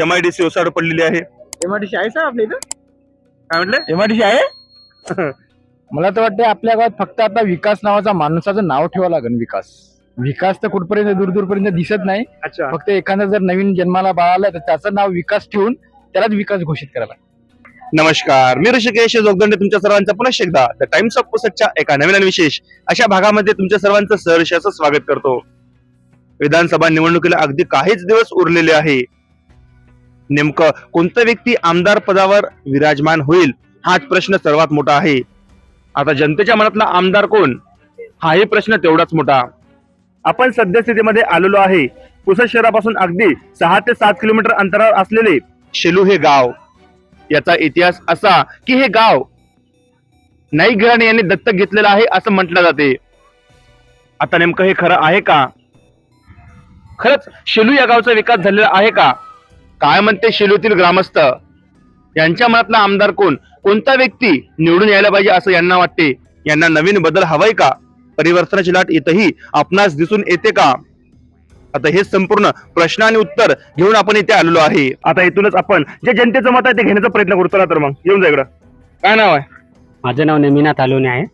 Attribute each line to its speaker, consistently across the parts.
Speaker 1: M I D C ओसाड पडलेली आहे.
Speaker 2: एमआयडीसी आहे सर आपल्या इथं?
Speaker 1: काय म्हटलं?
Speaker 2: एमआयडीसी आहे? मला तर वाटतं आपल्या गावात फक्त आता विकास नावाचा माणसाचं नाव ठेवावं लागेल विकास. विकास तर कुठपर्यंत दूर दूरपर्यंत दिसत नाही.
Speaker 1: अच्छा.
Speaker 2: फक्त एखादा जर नवीन जन्माला बाळाला तर त्याचं नाव विकास ठेवून त्यालाच विकास घोषित करायला
Speaker 1: नमस्कार. मी ऋषिकेश जोगदंडे तुमच्या सर्वांचं पुन्हा एकदा द टाइम्स ऑफ पुसटच्या एका नवीन आणि विशेष अशा भागामध्ये तुमच्या सर्वांचं सहर्ष स्वागत करतो. विधानसभा निवडणुकीला अगदी काहीच दिवस उरलेले आहे. नेमकं कोणता व्यक्ती आमदार पदावर विराजमान होईल हाच प्रश्न सर्वात मोठा आहे. आता जनतेच्या मनातला आमदार कोण? हाही प्रश्न तेवढाच मोठा. आपण सद्यस्थितीमध्ये आलेलो आहे. पुसद शहरापासून अगदी सहा ते सात किलोमीटर अंतरावर असलेले शेलू हे गाव. याचा इतिहास असा की हे गाव नाईक घराणे यांनी दत्तक घेतलेलं आहे असं म्हटलं जाते. आता नेमकं हे खरं आहे का? खरंच शेलू या गावचा विकास झालेला आहे का? काय म्हणते शेलूतील ग्रामस्थ? यांच्या मनातला आमदार कोण? कोणता व्यक्ती निवडून यायला पाहिजे असं यांना वाटते? यांना नवीन बदल हवाय का? परिवर्तनाची लाट इथंही आपणास दिसून येते का? आता हे संपूर्ण प्रश्न आणि उत्तर घेऊन आपण इथे आलेलो आहे. आता इथूनच आपण जे जनतेचं मत आहे ते घेण्याचा प्रयत्न करू. चला तर मग येऊन जा इकडं. काय नाव आहे?
Speaker 3: माझं नाव नेमिनाथ आलोने आहे.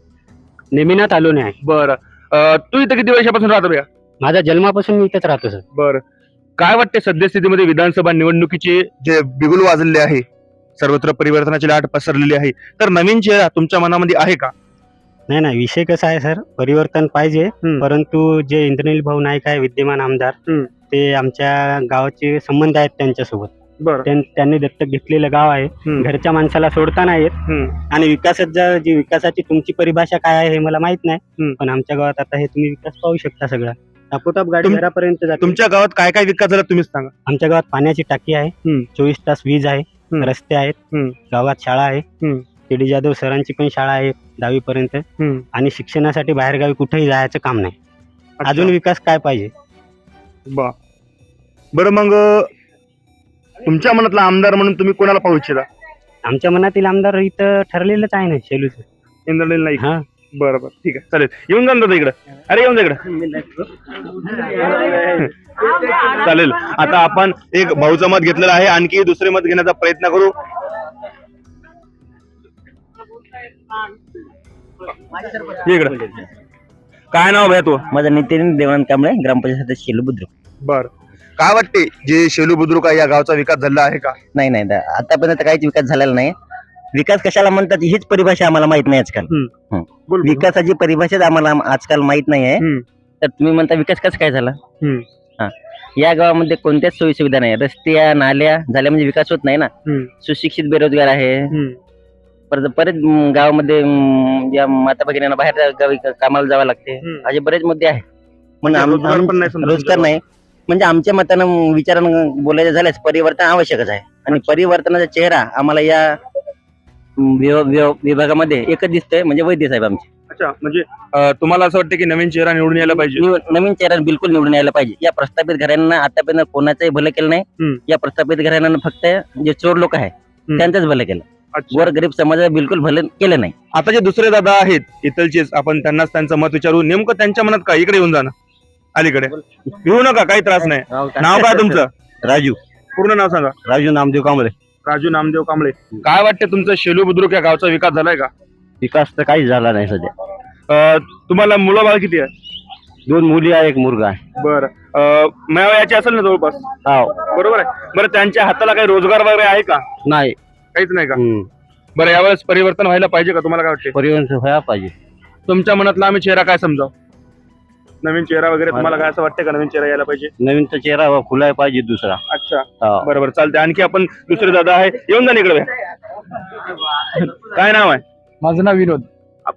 Speaker 3: नेमिनाथ आलोने आहे.
Speaker 1: बरं. अं, तू इथं किती वर्षापासून राहतो या
Speaker 3: माझा जन्मापासून मी इथेच राहतो सर.
Speaker 1: बरं. काय वाटते सद्यस्थितीमध्ये विधानसभा निवडणुकीचे जे बिगुल वाजलेले आहे सर्वत्र परिवर्तनाची लाट पसरलेली आहे तर नवीन चेहरा तुमच्या मनामध्ये आहे का
Speaker 3: नाही नाही विषय कसा आहे सर परिवर्तन पाहिजे
Speaker 1: हम्म.
Speaker 3: परंतु जे इंद्रनील भाऊ नाईक आहे विद्यमान आमदार
Speaker 1: हम्म.
Speaker 3: ते आमच्या गावाचे संबंध आहेत त्यांच्यासोबत
Speaker 1: बरं
Speaker 3: त्यां- त्यांनी दत्तक घेतलेलं गाव आहे
Speaker 1: हम्म.
Speaker 3: घरच्या माणसाला सोडता नाही येत
Speaker 1: हम्म.
Speaker 3: आणि विकासाचा जी विकासाची तुमची परिभाषा काय आहे हे मला माहीत नाही. पण आमच्या गावात आता हे तुम्ही विकास पाहू शकता सगळा टापोटाप गाडी
Speaker 1: तुम-
Speaker 3: घरापर्यंत जाते
Speaker 1: तुमच्या गावात काय काय विकास झाला तुम्हीच सांगा
Speaker 3: आमच्या गावात पाण्याची टाकी आहे
Speaker 1: हम्म.
Speaker 3: चोवीस तास वीज आहे
Speaker 1: हम्म.
Speaker 3: रस्ते आहेत
Speaker 1: हम्म.
Speaker 3: गावात शाळा आहे
Speaker 1: हम्म.
Speaker 3: डी जाधव सरांची पण शाळा आहे दहावी पर्यंत. आणि शिक्षणासाठी बाहेरगावी कुठेही जायचं काम नाही. अजून विकास काय पाहिजे
Speaker 1: बा बरं मग अं, तुमच्या मनातला आमदार म्हणून तुम्ही कोणाला पाहू इच्छिता
Speaker 3: आमच्या मनातील आमदार इथं ठरलेलंच आहे ना शेलूच
Speaker 1: इंद्रनील नाईक
Speaker 3: हा
Speaker 1: बरं बरं. ठीक आहे. चालेल. येऊन जा ना दादा इकडं. अरे येऊन जा इकडं. चालेल. आता आपण एक भाऊचं मत घेतलेलं आहे. आणखी दुसरे मत घेण्याचा प्रयत्न करू. ये इकडं. काय नाव भया तू?
Speaker 4: माझं नितीन देवानंद कांबळे ग्रामपंचायत सदस्य शेलू बुद्रुक.
Speaker 1: बर. काय वाटते? जे शेलू बुद्रुक या गावचा विकास झाला आहे का?
Speaker 4: नाही नाही दा- आतापर्यंत काहीच विकास झालेला नाही. विकास कशाला म्हणतात हीच परिभाषा आम्हाला माहीत नाही आजकाल.
Speaker 1: बोल बोल.
Speaker 4: विकासाची परिभाषाच आम्हाला आजकाल माहीत नाही आहे.
Speaker 1: हम्म.
Speaker 4: तर तुम्ही म्हणता विकास कसं काय झाला?
Speaker 1: हम्म.
Speaker 4: हा. या गावामध्ये कोणत्याच सोयी सुविधा नाही. रस्त्या नाल्या झाल्या म्हणजे विकास होत नाही ना.
Speaker 1: हम्म.
Speaker 4: सुशिक्षित बेरोजगार आहे.
Speaker 1: हम्म.
Speaker 4: परत म, गावामध्ये म, ज्या माता भगिनींना बाहेर गावी कामाला जावं लागते.
Speaker 1: हम्म.
Speaker 4: असे बरेच मुद्दे आहे म्हणून आम-
Speaker 1: रोजगार पण नाही समजा
Speaker 4: रोजगार नाही. म्हणजे आमच्या मतानं विचारानं बोलायचं झाल्यास परिवर्तन आवश्यकच आहे. आणि परिवर्तनाचा चेहरा आम्हाला या विभागामध्ये एकच दिसतोय म्हणजे वैद्य साहेब आमचे.
Speaker 1: अच्छा म्हणजे अं, तुम्हाला असं वाटतं की नवीन चेहरा निवडून यायला पाहिजे?
Speaker 4: निव- नवीन चेहरा बिलकुल निवडून यायला पाहिजे. या प्रस्थापित घराण्यांना आतापर्यंत कोणाचंही भलं केलं
Speaker 1: हम्म.
Speaker 4: नाही या प्रस्थापित घराण्यांना फक्त जे चोर लोक आहे त्यांचंच भलं केलं.
Speaker 1: अच्छा.
Speaker 4: वर गरीब समाजाला बिलकुल भलं केलं नाही.
Speaker 1: आता जे दुसरे दादा आहेत इथलचेच आपण त्यांनाच त्यांचं मत विचारू. नेमकं त्यांच्या मनात काय? इकडे येऊन जाणं अलीकडे. घेऊ नका काही त्रास नाही. नाव काय तुमचं?
Speaker 4: राजू.
Speaker 1: पूर्ण नाव सांगा.
Speaker 4: राजू नामदेव कांबळे.
Speaker 1: राजू नामदेव कांबळे. काय वाटते तुमचं शेलू बुद्रुक या गावचा विकास झालाय का?
Speaker 4: विकास तर काहीच झाला नाही सध्या.
Speaker 1: अं, तुम्हाला मुलं बाळ किती आहे
Speaker 4: दोन मुली आहे एक मुलगा आहे.
Speaker 1: बरं. मेळाव्याची असेल ना जवळपास? बरोबर आहे. बरं त्यांच्या हाताला काही रोजगार वगैरे आहे का?
Speaker 4: नाही.
Speaker 1: काहीच नाही का? बरं यावेळेस परिवर्तन व्हायला पाहिजे का? तुम्हाला काय वाटते
Speaker 4: परिवहन व्हायला पाहिजे.
Speaker 1: तुमच्या मनातला आम्ही चेहरा काय समजाव? नवीन चेहरा वगैरे तुम्हाला काय असं वाटतं का नवीन चेहरा यायला पाहिजे?
Speaker 4: नवीन तर चेहरा खुलाय पाहिजे दुसरा.
Speaker 1: अच्छा.
Speaker 4: हा.
Speaker 1: बरोबर चालते आणखी आपण दुसरे दादा आहे. येऊन जा ना इकडे. काय नाव आहे?
Speaker 2: माझं नाव विनोद.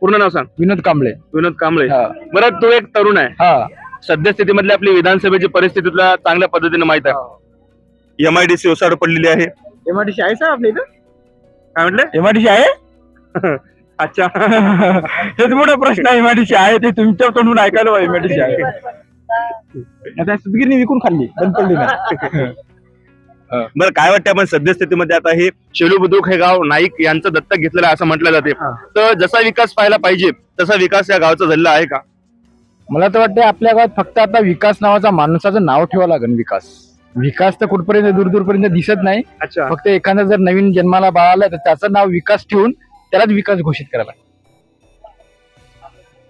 Speaker 1: पूर्ण नाव सांग.
Speaker 2: विनोद कांबळे.
Speaker 1: विनोद कांबळे.
Speaker 2: हा.
Speaker 1: बरं तू एक तरुण आहे.
Speaker 2: हा.
Speaker 1: सद्यस्थितीमधली आपली विधानसभेची परिस्थिती तुला चांगल्या पद्धतीने माहीत आहे. एम आय डी सी ओसाड पडलेली आहे.
Speaker 2: एमआयडीसी आहे सर आपल्या इथं?
Speaker 1: काय म्हटलं?
Speaker 2: एमआयडीसी आहे?
Speaker 1: अच्छा.
Speaker 2: हेच मोठा प्रश्न आहे एमआयडीसी आहे ते तुमच्या तोंडून ऐकायला एमआयडीसी आहे. आता सुतगिरणी विकून खाल्ली बंद पडली नाही
Speaker 1: बरं काय वाटतं आपण सद्यस्थितीमध्ये आता हे शेलू बुद्रुक हे गाव नाईक यांचं दत्तक घेतलेलं आहे असं म्हटलं जाते. तर जसा विकास पाहायला पाहिजे तसा विकास या गावचा झालेला आहे का?
Speaker 2: मला तर वाटतं आपल्या गावात फक्त आता विकास नावाचा माणसाचं नाव ठेवावं लागेल विकास. विकास तर कुठपर्यंत दूर दूरपर्यंत दिसत नाही. फक्त एखादा जर नवीन जन्माला बाळ आलं तर त्याचं नाव विकास ठेवून त्यालाच विकास घोषित करायला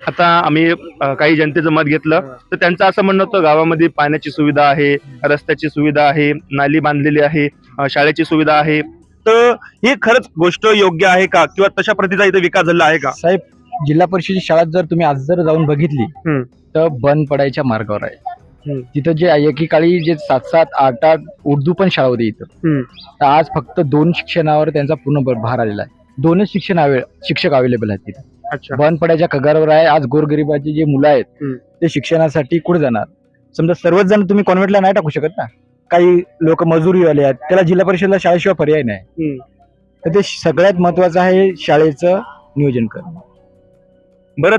Speaker 1: आता आम्ही काही जनतेचं मत घेतलं तर त्यांचं असं म्हणणं होतं गावामध्ये पाण्याची सुविधा आहे रस्त्याची सुविधा आहे नाली बांधलेली आहे शाळेची सुविधा आहे. तर ही खरंच गोष्ट योग्य आहे का? किंवा तशा प्रतीचा इथे विकास झाला आहे का?
Speaker 2: साहेब जिल्हा परिषदेची शाळा जर तुम्ही आज जर जाऊन बघितली. तर बंद पडायच्या मार्गावर आहे. तिथं जे एकेकाळी जे सात सात आठ आठ उर्दू पण शाळा होती इथं. तर आज फक्त दोन शिक्षणावर त्यांचा पूर्ण भार आलेला आहे. दोनच शिक्षण अवे- शिक्षक अवेलेबल आहेत तिथे.
Speaker 1: अच्छा.
Speaker 2: बंद पडायच्या कगारावर आहे आज गोरगरिबाची जे मुलं आहेत
Speaker 1: हम्म.
Speaker 2: ते शिक्षणासाठी कुठे जाणार? समजा सर्वच जण तुम्ही कॉन्व्हेंटला नाही टाकू शकत ना? काही लोक मजुरीवाले आहेत त्याला जिल्हा परिषदला शाळेशिवाय पर्याय नाही.
Speaker 1: हम्म.
Speaker 2: तर ते सगळ्यात महत्वाचं आहे शाळेचं नियोजन करणं.
Speaker 1: बरं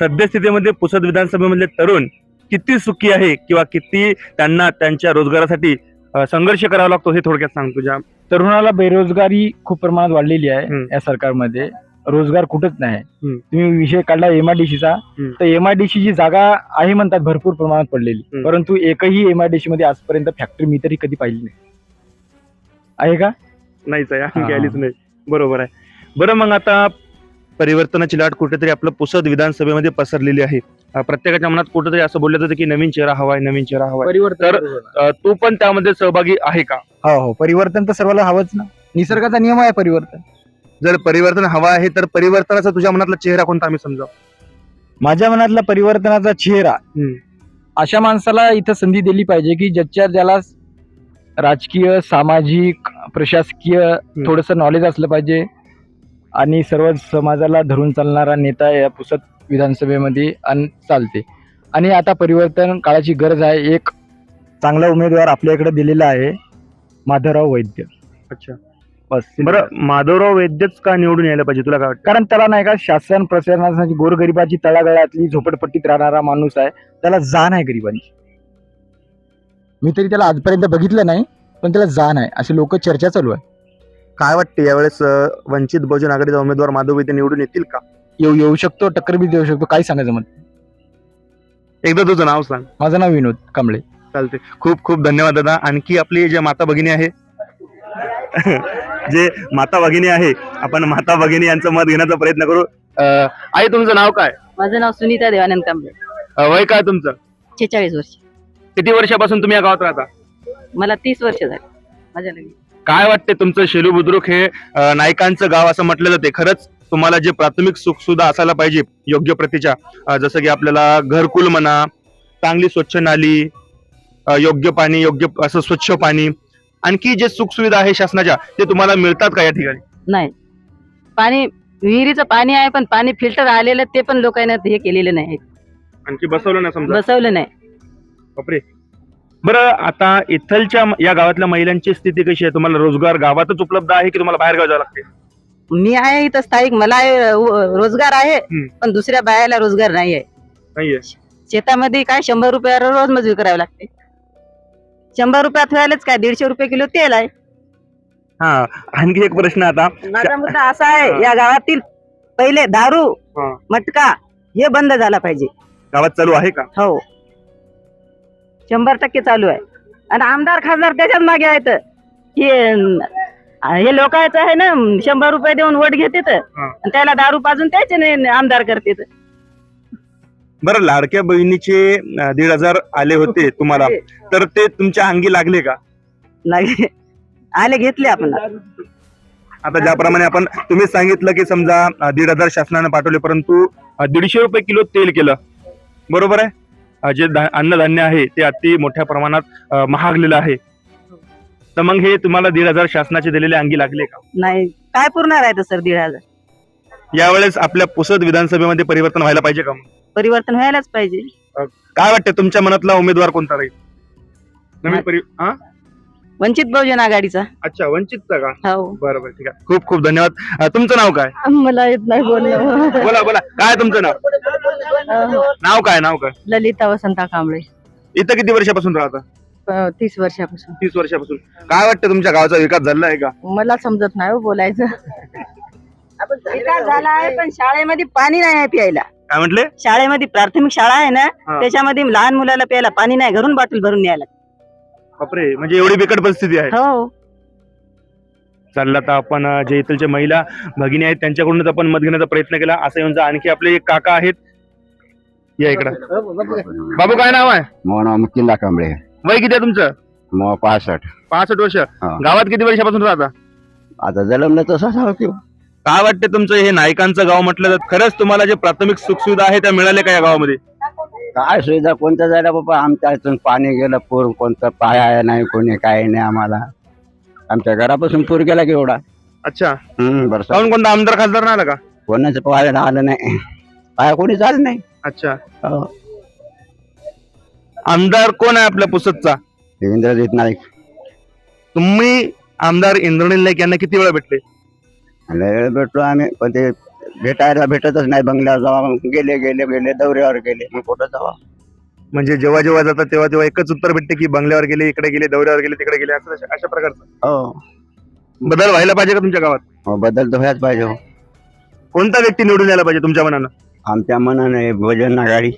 Speaker 1: सद्यस्थितीमध्ये पुसद विधानसभेमधले तरुण किती सुखी आहे किंवा किती त्यांना त्यांच्या रोजगारासाठी अ, संघर्ष करावा लागतो हे थोडक्यात सांग तुझ्या
Speaker 2: तरुणाला बेरोजगारी खूप प्रमाणात वाढलेली आहे. या सरकारमध्ये रोजगार कुठंच नाही. तुम्ही विषय काढला एमआयडीसीचा. तर एमआयडीसी ची जागा आहे म्हणतात भरपूर प्रमाणात पडलेली. परंतु एकही एमआयडीसी मध्ये आजपर्यंत फॅक्टरी मी तरी कधी पाहिली नाही आहे का
Speaker 1: नाहीच आहे नाही बरोबर आहे बरं मग आता परिवर्तनाची लाट कुठेतरी आपलं पुसद विधानसभेमध्ये पसरलेली आहे. प्रत्येकाच्या मनात कुठेतरी असं बोललं जातं की नवीन चेहरा हवाय नवीन चेहरा हवाय.
Speaker 2: परिवर्तन
Speaker 1: अ, तू पण त्यामध्ये सहभागी आहे का?
Speaker 2: हो हो. परिवर्तन तर सर्वांना हवंच ना. निसर्गाचा नियम आहे परिवर्तन.
Speaker 1: जर परिवर्तन हवा आहे तर परिवर्तनाचा तुझ्या मनातला चेहरा कोणता आम्ही समजा
Speaker 2: माझ्या मनातला परिवर्तनाचा चेहरा.
Speaker 1: हम्म.
Speaker 2: अशा माणसाला इथं संधी दिली पाहिजे की ज्याच्या ज्याला राजकीय सामाजिक प्रशासकीय थोडस नॉलेज असलं पाहिजे. आणि सर्व समाजाला धरून चालणारा नेता या पुसद विधानसभेमध्ये अन चालते. आणि आता परिवर्तन काळाची गरज आहे एक चांगला उमेदवार आपल्याकडे दिलेला आहे माधवराव वैद्य.
Speaker 1: अच्छा.
Speaker 2: बस.
Speaker 1: बरं माधवराव वैद्यच का निवडून यायला पाहिजे? तुला काय वाटतं?
Speaker 2: कारण त्याला नाही का शासन प्रशासनाची गोरगरिबाची तळागाळातली झोपडपट्टीत राहणारा माणूस आहे त्याला जाण आहे गरिबांची. मी तरी त्याला आजपर्यंत बघितलं नाही पण त्याला जाण आहे. असे लोक चर्चा चालू आहे.
Speaker 1: काय वाटते यावेळेस अ, वंचित बहुजन आघाडीचा उमेदवार माधव वैद्य निवडून येतील का?
Speaker 2: येऊ येऊ शकतो टक्कर बी देऊ शकतो काही सांगायचं मग
Speaker 1: एकदा तुझं नाव सांग.
Speaker 2: माझं नाव विनोद कांबळे.
Speaker 1: चालते खूप खूप धन्यवाद दादा. आणखी आपली जे माता भगिनी आहे जे माता भगिनी आहे आपण माता भगिनी यांचं मत घेण्याचा प्रयत्न करू. अं, आई तुमचं नाव काय?
Speaker 5: माझं नाव सुनीता देवानंद कांबळे.
Speaker 1: अं, वय काय तुमचं?
Speaker 5: छेचाळीस वर्ष.
Speaker 1: किती वर्षापासून तुम्ही या गावात राहता?
Speaker 5: मला तीस वर्ष झाली. माझ्या लग्नी
Speaker 1: काय वाटते तुमचं शेलू बुद्रुक हे नायकांचं गाव असं म्हटलं जाते खरंच तुम्हाला जे प्राथमिक सुख सुद्धा असायला पाहिजे योग्य प्रतीच्या जसं की आपल्याला घरकुल म्हणा चांगली स्वच्छ नाली योग्य पाणी योग्य असं स्वच्छ पाणी आणखी जे सुख सुविधा आहे शासनाच्या ते तुम्हाला मिळतात का या ठिकाणी?
Speaker 5: नाही. पाणी विहिरीचं पाणी आहे पण पाणी फिल्टर आलेलं ते पण लोकांना हे केलेलं नाही.
Speaker 1: आणखी बसवलं ना समजा?
Speaker 5: बसवलं नाही.
Speaker 1: बापरे. बरं आता इथलच्या या गावातल्या महिलांची स्थिती कशी आहे? तुम्हाला रोजगार गावातच उपलब्ध आहे की तुम्हाला बाहेर गाव जावं लागते
Speaker 5: मी आहे इथं स्थायिक मला रोजगार आहे
Speaker 1: हम्म.
Speaker 5: पण दुसऱ्या बायाला रोजगार नाही आहे
Speaker 1: नाहीये.
Speaker 5: शेतामध्ये काय शंभर रुपयावर रोज मजुरी करावी लागते. शंभर रुपयात व्हायलाच काय? दीडशे रुपये किलो तेल आहे.
Speaker 1: हा आणखी एक प्रश्न आता.
Speaker 5: माझा मुद्दा असा आहे या गावातील पहिले दारू
Speaker 1: हा.
Speaker 5: मटका हे बंद झाला पाहिजे.
Speaker 1: गावात चालू आहे का?
Speaker 5: हो. शंभर टक्के चालू आहे. आणि आमदार खासदार त्याच्याच मागे आहेत. की हे लोकांचं आहे ना शंभर रुपये देऊन वोट. आणि त्याला दारू पाजून त्याचे नाही आमदार करतात.
Speaker 1: बरं लाडक्या बहिणीचे दीड हजार आले होते तुम्हाला. तर ते तुमच्या अंगी लागले का?
Speaker 5: लागे आले घेतले आपण.
Speaker 1: आता ज्याप्रमाणे आपण तुम्ही सांगितलं की समजा दीड हजार शासनाने पाठवले परंतु दीडशे रुपये किलो तेल केलं. बरोबर आहे? जे अन्नधान्य आहे ते अति मोठ्या प्रमाणात महागलेलं आहे. तर मग हे तुम्हाला दीड हजार शासनाचे दिलेले अंगी लागले का?
Speaker 5: नाही. काय पुरणार आहे सर दीड हजार?
Speaker 1: यावेळेस आपल्या पुसद विधानसभेमध्ये परिवर्तन व्हायला पाहिजे का मग?
Speaker 5: परिवर्तन व्हायलाच पाहिजे.
Speaker 1: काय वाटतं तुमच्या मनातला उमेदवार कोणता राहील? नवीन हा
Speaker 5: वंचित बहुजन आघाडीचा.
Speaker 1: अच्छा वंचितचा का?
Speaker 5: हो.
Speaker 1: बरं बरं ठीक आहे. खूप खूप धन्यवाद. अं, तुमचं नाव काय?
Speaker 5: मला येत नाही बोलणं
Speaker 1: बोला बोला. काय तुमचं नाव? नाव काय नाव काय?
Speaker 5: ललिता वसंता कांबळे.
Speaker 1: इथं किती वर्षापासून राहता?
Speaker 5: अं, तीस वर्षापासून.
Speaker 1: तीस वर्षापासून. काय वाटतं तुमच्या गावाचा विकास झाला आहे का?
Speaker 5: मला समजत नाही हो बोलायचं. विकास झाला आहे पण शाळेमध्ये पाणी नाही आहे प्यायला.
Speaker 1: काय म्हटले?
Speaker 5: शाळेमध्ये प्राथमिक शाळा आहे ना
Speaker 1: हा.
Speaker 5: त्याच्यामध्ये लहान मुलाला प्यायला पाणी नाही घरून बॉटल भरून न्यायला.
Speaker 1: बापरे म्हणजे एवढी बिकट परिस्थिती आहे.
Speaker 5: हो.
Speaker 1: चाललं आता आपण अं, जे इथलचे महिला भगिनी आहेत त्यांच्याकडूनच आपण मत घेण्याचा प्रयत्न केला. असं येऊन जा आणखी आपले एक काका आहेत. या इकडं. बाबू काय नाव आहे?
Speaker 6: मोना मुकिंदा कांबळे
Speaker 1: वय किती आहे तुमचं?
Speaker 6: मग पासष्ट.
Speaker 1: पासष्ट वर्ष. गावात किती वर्षापासून राहता?
Speaker 6: आता जलमलं तसं
Speaker 1: काय वाटते तुमचं हे नायकांचं गाव म्हटलं तर खरंच तुम्हाला जे प्राथमिक सुखसुविधा आहे त्या मिळाल्या का या गावामध्ये?
Speaker 6: काय सुविधा? कोणतं जायला बाबा? आमच्या इथून पाणी गेलं पूर कोणतं पाय नाही कोणी काय नाही आम्हाला. आमच्या घरापासून पूर गेला की एवढा.
Speaker 1: अच्छा.
Speaker 6: हम्म बरं
Speaker 1: काऊन कोणता आमदार खासदार नाही आला का?
Speaker 6: कोणाचं पाहायला आलं नाही. पाया कोणी झालं नाही.
Speaker 1: अच्छा.
Speaker 6: हो.
Speaker 1: आमदार कोण आहे आपल्या पुसदचा
Speaker 6: इंद्रजित नाईक.
Speaker 1: तुम्ही आमदार इंद्रनील नाईक यांना किती वेळा भेटले?
Speaker 6: लय वेळ भेटलो आम्ही पण ते भेटायला भेटतच नाही बंगल्यावर जावा. गेले गेले गेले दौऱ्यावर गेले. मग कुठं जावा?
Speaker 1: म्हणजे जेव्हा जेव्हा जातात तेव्हा तेव्हा एकच उत्तर भेटते की बंगल्यावर गेले इकडे गेले दौऱ्यावर गेले तिकडे गेले असं अशा- अशा प्रकारचं.
Speaker 6: हो.
Speaker 1: बदल व्हायला पाहिजे का तुमच्या गावात?
Speaker 6: हो, बदल तर व्हायच पाहिजे हो.
Speaker 1: कोणता व्यक्ती निवडून यायला पाहिजे तुमच्या मनानं?
Speaker 6: आमच्या मनाने भोजन नागाडी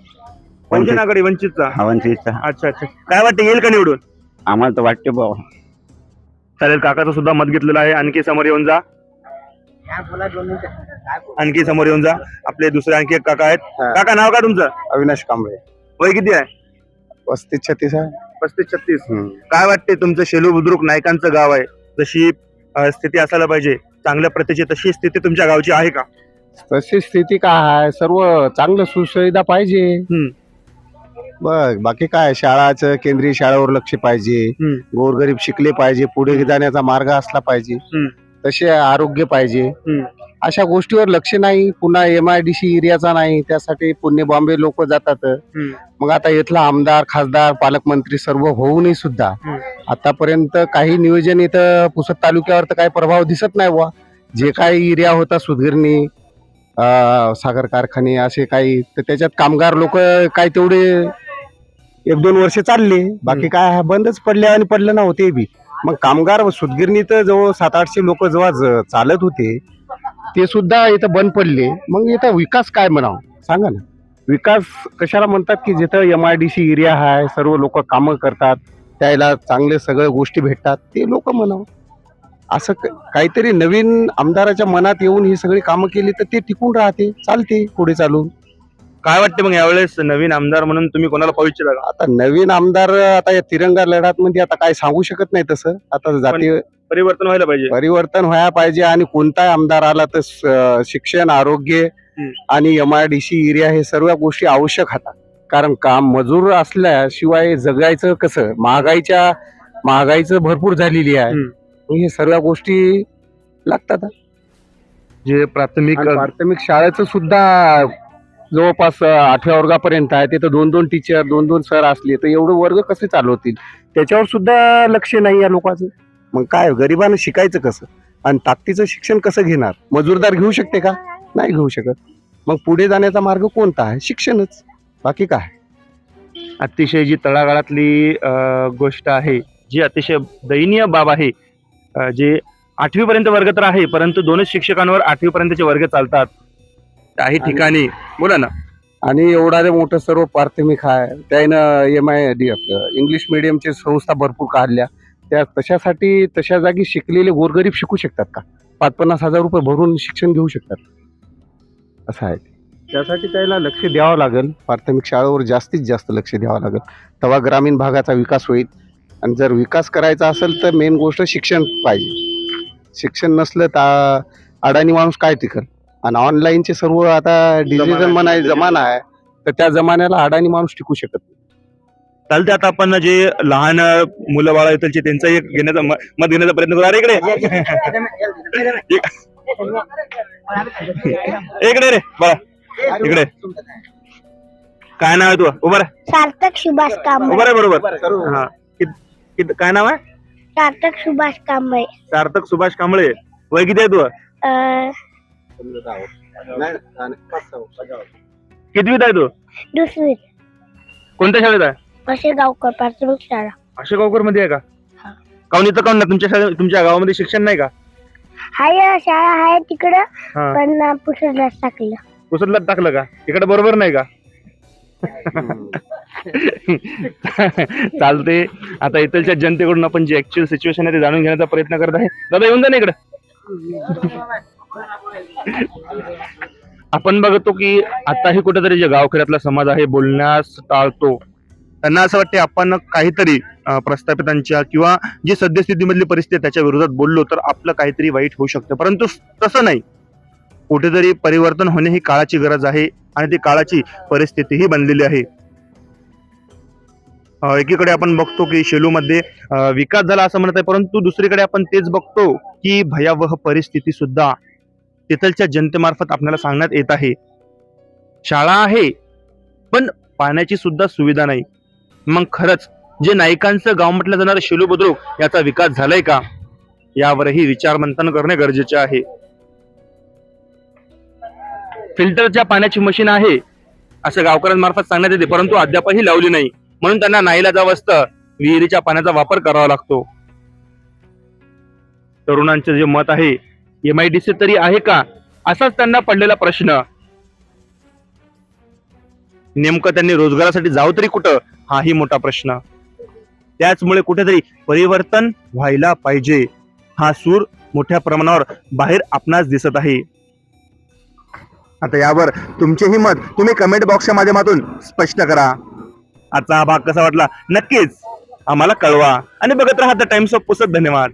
Speaker 1: वंचित आघाडी? वंचितचा?
Speaker 6: अवंतीचा
Speaker 1: अच्छा अच्छा. काय वाटतं येईल का निवडून?
Speaker 6: आम्हाला तर वाटते बाबा
Speaker 1: चालेल काकाचं सुद्धा मत घेतलेलं आहे. आणखी समोर येऊन जा. आणखी समोर येऊन जा. आपले दुसरे आणखी एक काका आहेत. काका नाव का तुमचं?
Speaker 6: अविनाश कांबळे.
Speaker 1: वय किती आहे?
Speaker 6: पस्तीस छत्तीस आहे.
Speaker 1: पस्तीस छत्तीस. काय वाटते तुमचं शेलू बुद्रुक नायकांचं गाव आहे? जशी अं, स्थिती असायला पाहिजे चांगल्या प्रतीची तशी स्थिती तुमच्या गावची आहे का?
Speaker 7: तशी स्थिती काय आहे? सर्व चांगलं सुसुविधा पाहिजे.
Speaker 1: हम्म.
Speaker 7: बघ बाकी काय? शाळाचं केंद्रीय शाळेवर लक्ष पाहिजे.
Speaker 1: हम्म.
Speaker 7: गोरगरीब शिकले पाहिजे. पुढे जाण्याचा मार्ग असला पाहिजे.
Speaker 1: हम्म.
Speaker 7: तसे आरोग्य पाहिजे. अशा गोष्टीवर लक्ष नाही. पुन्हा एम आय डी सी एरियाचा नाही. त्यासाठी पुणे बॉम्बे लोक जातात. मग आता इथला आमदार खासदार पालकमंत्री सर्व होऊनही सुद्धा. आतापर्यंत काही नियोजन इथं पुसद तालुक्यावर तर काही प्रभाव दिसत नाही बुवा. जे काही एरिया होता सुधगिरणी साखर कारखाने असे काही तर त्याच्यात कामगार लोक काय तेवढे एक दोन वर्ष चालले. बाकी काय बंदच पडले आणि पडलं नव्हते बी. मग कामगार सुदगिरणी तर जवळ सात आठशे लोक जेव्हा ज- चालत होते ते सुद्धा इथं बंद पडले. मग इथं विकास काय म्हणावं? सांगा ना. विकास कशाला म्हणतात की जिथं M I D C area आहे सर्व लोक कामं करतात त्याला चांगले सगळ्या गोष्टी भेटतात ते लोक म्हणावं. असं क- काहीतरी नवीन आमदाराच्या मनात येऊन ही सगळी कामं केली तर ते टिकून राहते चालते पुढे चालून.
Speaker 1: काय वाटते मग यावेळेस नवीन आमदार म्हणून तुम्ही कोणाला पाहू इच्छिता का?
Speaker 7: आता नवीन आमदार आता या तिरंगा लढ्यात मध्ये आता काय सांगू शकत नाही तसं. आता जाती
Speaker 1: परिवर्तन व्हायला पाहिजे.
Speaker 7: परिवर्तन व्हायला पाहिजे आणि कोणताही आमदार आला तर स- शिक्षण आरोग्य
Speaker 1: हम्म.
Speaker 7: आणि M I D C area हे सर्व गोष्टी आवश्यक हातात कारण काम मजूर असल्याशिवाय जगायचं कसं? महागाईच्या महागाईचं भरपूर झालेली आहे.
Speaker 1: हम्म.
Speaker 7: मग हे सर्व गोष्टी लागतात
Speaker 1: जे प्राथमिक
Speaker 7: आणि प्राथमिक शाळेचं सुद्धा जवळपास आठव्या वर्गापर्यंत आहे. तिथं दोन दोन टीचर दोन दोन सर असले तर एवढे वर्ग कसे चालवतील? त्याच्यावर सुद्धा लक्ष नाही या लोकांचं. मग काय गरिबानं शिकायचं कसं? आणि ताकदीचं शिक्षण कसं घेणार? मजूरदार घेऊ शकते का? नाही घेऊ शकत. मग पुढे जाण्याचा मार्ग कोणता आहे? शिक्षणच. बाकी काय?
Speaker 1: अतिशय जी तळागाळातली गोष्ट आहे जी अतिशय दयनीय बाब आहे जे आठवी पर्यंत वर्ग तर आहे परंतु दोनच शिक्षकांवर आठवी पर्यंतचे वर्ग चालतात. काही ठिकाणी. बोला ना.
Speaker 7: आणि एवढा रे मोठं सर्व प्राथमिक आहे त्यानं एम आय डी आपलं. इंग्लिश मिडियमचे संस्था भरपूर काढल्या. त्या तशासाठी तशा जागी शिकलेले गोरगरीब शिकू शकतात का? पाच पन्नास हजार रुपये भरून शिक्षण घेऊ शकतात. असं आहे त्यासाठी त्याला लक्ष द्यावं लागेल. प्राथमिक शाळेवर जास्तीत जास्त लक्ष द्यावं लागेल. तेव्हा ग्रामीण भागाचा विकास होईल. आणि जर विकास करायचा असेल तर मेन गोष्ट शिक्षण पाहिजे. शिक्षण नसलं तर अडाणी माणूस काय टिकल? आणि ऑनलाईनचे सर्व आता डिजिटल म्हणाय जमाना आहे. तर त्या जमान्याला अडाणी माणूस टिकू शकत नाही.
Speaker 1: चालते आता आपण जे लहान मुलं बाळा येतील त्यांचा एक घेण्याचा मत घेण्याचा प्रयत्न करू. अरे इकडे. इकडे रे बघा इकडे. काय नाव आहे तू उभा रे
Speaker 8: सार्थक सुभाष कांबळे.
Speaker 1: उभा रे बरोबर. हा. काय नाव आहे?
Speaker 8: सार्थक सुभाष कांबळे.
Speaker 1: सार्थक सुभाष कांबळे. वय किती आहे तू
Speaker 8: अं,
Speaker 1: कितवीत आहे तू?
Speaker 8: दुसरी.
Speaker 1: कोणत्या शाळेत आहे?
Speaker 8: असे गावकर प्राथमिक शाळा.
Speaker 1: अशोकावकरमध्ये आहे का?
Speaker 8: हा.
Speaker 1: इथं काऊन ना तुमच्या शाळेत तुमच्या गावामध्ये शिक्षण नाही का?
Speaker 8: हाय शाळा आहे तिकडं
Speaker 1: हा.
Speaker 8: पण पुसरलाच टाकलं.
Speaker 1: पुसदला टाकलं का? इकडे बरोबर नाही का? चालते आता इथलच्या जनतेकडून आपण जी ऍक्च्युअल सिच्युएशन आहे ते जाणून घेण्याचा प्रयत्न करत आहे. दादा येऊन जा ना इकडे. आपण बघतो की आताही कुठेतरी जे गावखेड्यातला समाज आहे बोलण्यास टाळतो. त्यांना असं वाटते आपण काहीतरी प्रस्थापितांच्या किंवा जी सद्यस्थितीमधली परिस्थिती त्याच्या विरोधात बोललो तर आपलं काहीतरी वाईट होऊ शकतं. परंतु तसं नाही. कुठेतरी परिवर्तन होणे ही काळाची गरज आहे आणि ती काळाची परिस्थितीही बनलेली आहे. एकीकडे आपण बघतो की शेलूमध्ये विकास झाला असं म्हणत आहे परंतु दुसरीकडे आपण तेच बघतो की भयावह परिस्थिती सुद्धा तिथलच्या जनतेमार्फत आपल्याला सांगण्यात येत आहे. शाळा आहे पण पाण्याची सुद्धा सुविधा नाही. मग खरंच जे नायकांचं गाव म्हटलं जाणारं शेलू बुद्रुक याचा विकास झालाय का? यावरही विचार मंथन करणे गरजेचे आहे. फिल्टरच्या पाण्याची मशीन आहे असं गावकऱ्यांमार्फत सांगण्यात येते परंतु अद्यापही लावली नाही. म्हणून त्यांना नाईला जावं असतं विहिरीच्या पाण्याचा वापर करावा लागतो. तरुणांचे जे मत आहे एम आय डी सी तरी आहे का? असाच त्यांना पडलेला प्रश्न. नेमकं त्यांनी रोजगारासाठी जाऊ तरी कुठं? हाही मोठा प्रश्न. त्याचमुळे कुठेतरी परिवर्तन व्हायला पाहिजे. हा सूर मोठ्या प्रमाणावर बाहेर आपणास दिसत आहे. आता यावर तुमचेही मत तुम्ही कमेंट बॉक्सच्या माध्यमातून स्पष्ट करा. आजचा हा भाग कसा वाटला? नक्कीच आम्हाला कळवा. आणि बघत राहा द टाइम्स ऑफ पुसत धन्यवाद.